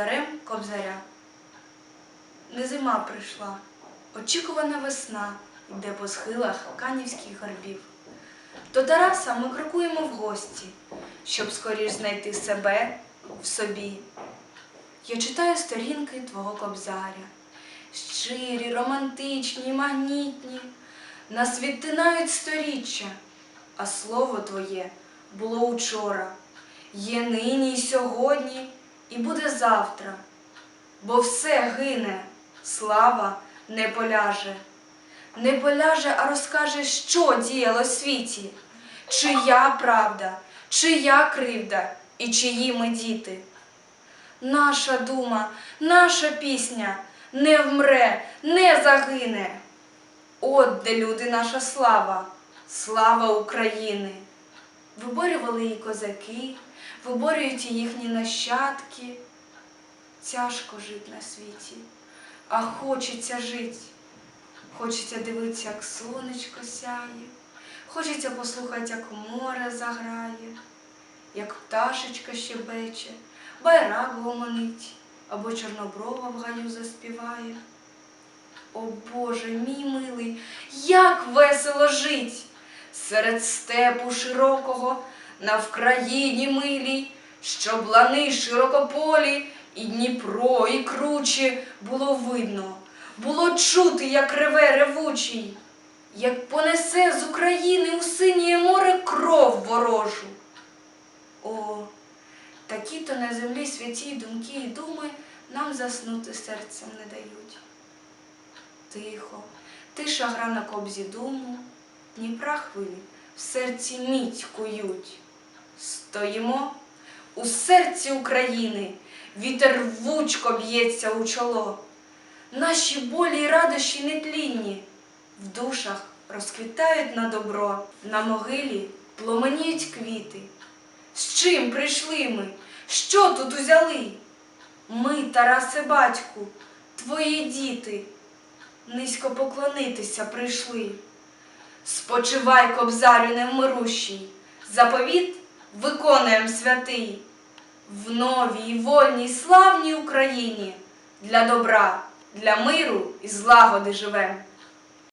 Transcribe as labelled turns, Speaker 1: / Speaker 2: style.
Speaker 1: кобзарем кобзаря. Не зима прийшла, очікувана весна йде по схилах канівських горбів. До Тараса ми крокуємо в гості, щоб скоріш знайти себе в собі. Я читаю сторінки твого кобзаря, щирі, романтичні, магнітні, нас відтинають сторіччя, а слово твоє було учора, є нині й сьогодні, і буде завтра. Бо все гине, слава не поляже. Не поляже, а розкаже, що діяло світі, чия правда, чия кривда і чиї ми діти. Наша дума, наша пісня не вмре, не загине. От де люди наша слава, слава України. Виборювали її козаки, виборюють і їхні нащадки. Тяжко жить на світі, а хочеться жить. Хочеться дивитися, як сонечко сяє, хочеться послухати, як море заграє, як пташечка щебече, байрак гомонить, або чорноброва в гаю заспіває. О Боже, мій милий, як весело жить! Серед степу широкого, на Вкраїні милій, щоб лани широкополі, і Дніпро, і круче було видно, було чути, як реве ревучий, як понесе з України у синє море кров ворожу. О, такі-то на землі святі думки і думи нам заснути серцем не дають. Тихо, тиша гра на кобзі думу, Дніпра хвилі в серці мідь кують. Стоїмо у серці України, вітер рвучко б'ється у чоло. Наші болі й радощі нетлінні, в душах розквітають на добро, на могилі пломеніють квіти. З чим прийшли ми? Що тут узяли? Ми, Тарасе батьку, твої діти, низько поклонитися прийшли. Спочивай, кобзарю невмирущий, заповіт виконуєм святий. В новій, вольній, славній Україні для добра, для миру і злагоди живем.